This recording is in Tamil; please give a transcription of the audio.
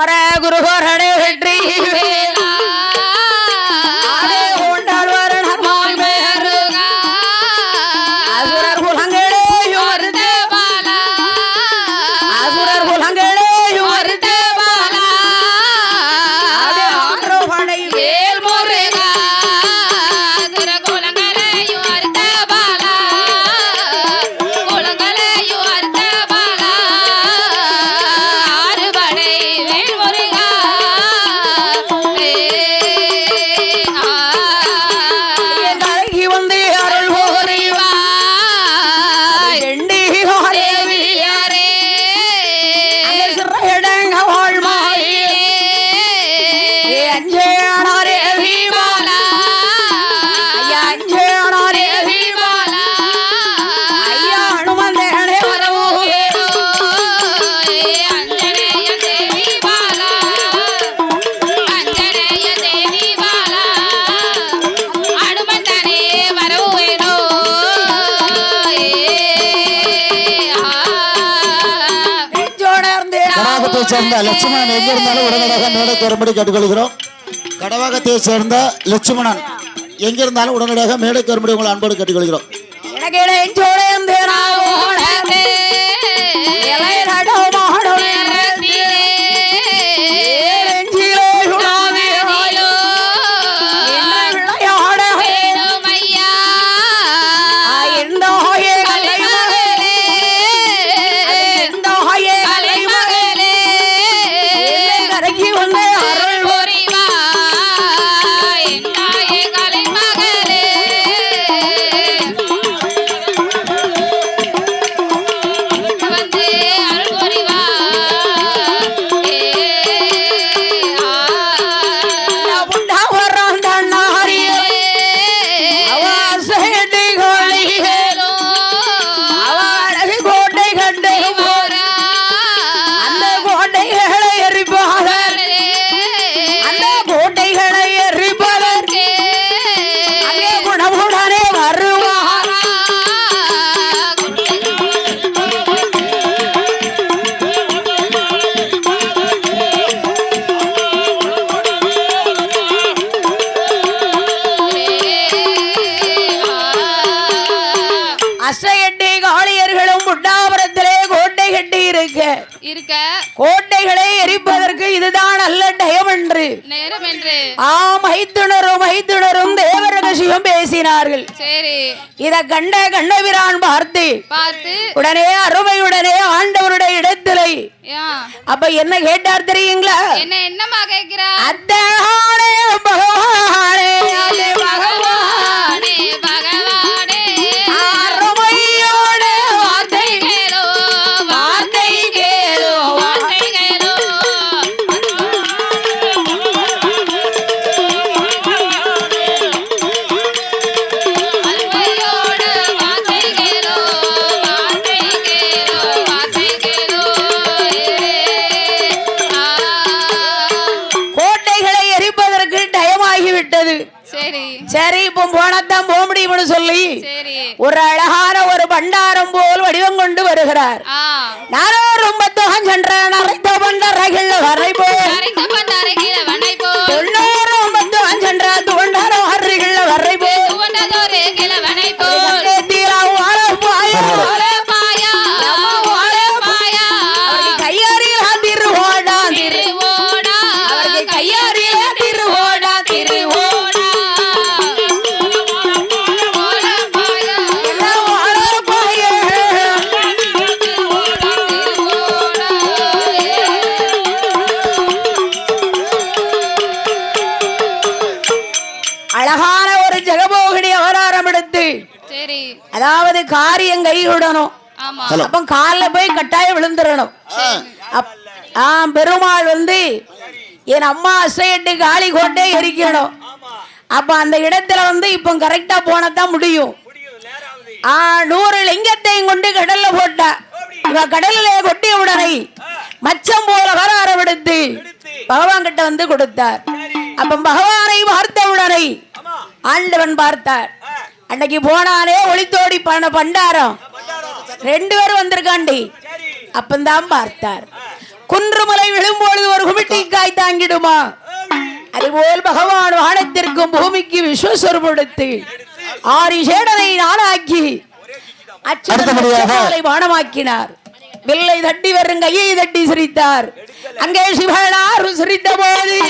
ಮರ ಗುರು சேர்ந்த லட்சுமணன் எங்க இருந்தாலும் உடனடியாக மேடைக்கு வரும்படி கேட்டுக்கொள்கிறோம். கடவாகத்தை சேர்ந்த லட்சுமணன் எங்க இருந்தாலும் உடனடியாக மேடைக்கு வரும்படி உங்களை அன்போடு கேட்டுக்கொள்கிறோம். இருக்க. இருக்க. கோட்டைகளை எரிப்பதற்கு இதுதான் டயம் என்று நேரம் என்று ஆம் மைத்துணரும் மைத்துணரும் தேவ ரகசியம் பேசினார்கள். சரி. இத கண்ட கண்ணபிரான் பார்த்து பார்த்து உடனே அருமையுடனே ஆண்டவருடைய இடத்திலே. அப்ப என்ன கேட்டார் தெரியுங்களா? என்ன என்னமா கேக்குறா அத்தானே பகவானே. ஆகிவிட்டது சரி. சரி இப்போ போனத்தான் போக முடியும்னு சொல்லி ஒரு அழகான ஒரு பண்டாரம் போல் வடிவம் கொண்டு வருகிறார். ஆ. நானோ ரொம்ப தொகம் சென்ற சரி. அதாவது காரியம் கைவிடணும் ஆமா. ஹலோ. அப்ப கால்ல போய் கட்டாயம் விழுந்துடணும் அப்- ஆ பெருமாள் வந்து என் அம்மா அசையட்டு காளி கோட்டை எரிக்கணும். அப்ப அந்த இடத்துல வந்து இப்போ கரெக்டா போனதான் முடியும். ஆ நூறு லிங்கத்தையும் கொண்டு கடல்ல போட்டா. இவ கடல்ல கொட்டிய உடனே மச்சம் போல வர அரவெடுத்து பகவான் கிட்ட வந்து கொடுத்தார். அப்ப பகவானை பார்த்த உடனே ஆண்டவன் பார்த்தார். அன்னைக்கு போனானே ஒளித்தோடி பண்ண பண்டாரம். ரெண்டு பேரும் வந்திருக்காண்டி. அப்பந்தான் பார்த்தார். குன்றுமலை விழும்பொழுது ஒரு குமிட்டிக்காய் தாங்கிடுமா? அதுபோல் பகவான் வானத்திற்கும் பூமிக்கு விஸ்வஸ்வரூபடுத்து ஆரி சேடனை நாளாக்கி அச்சுதனை வானமாக்கினார் வில்லை தட்டி வரும் கையை தட்டி சிரித்தார். அங்கே சிவனார் சிரித்த போது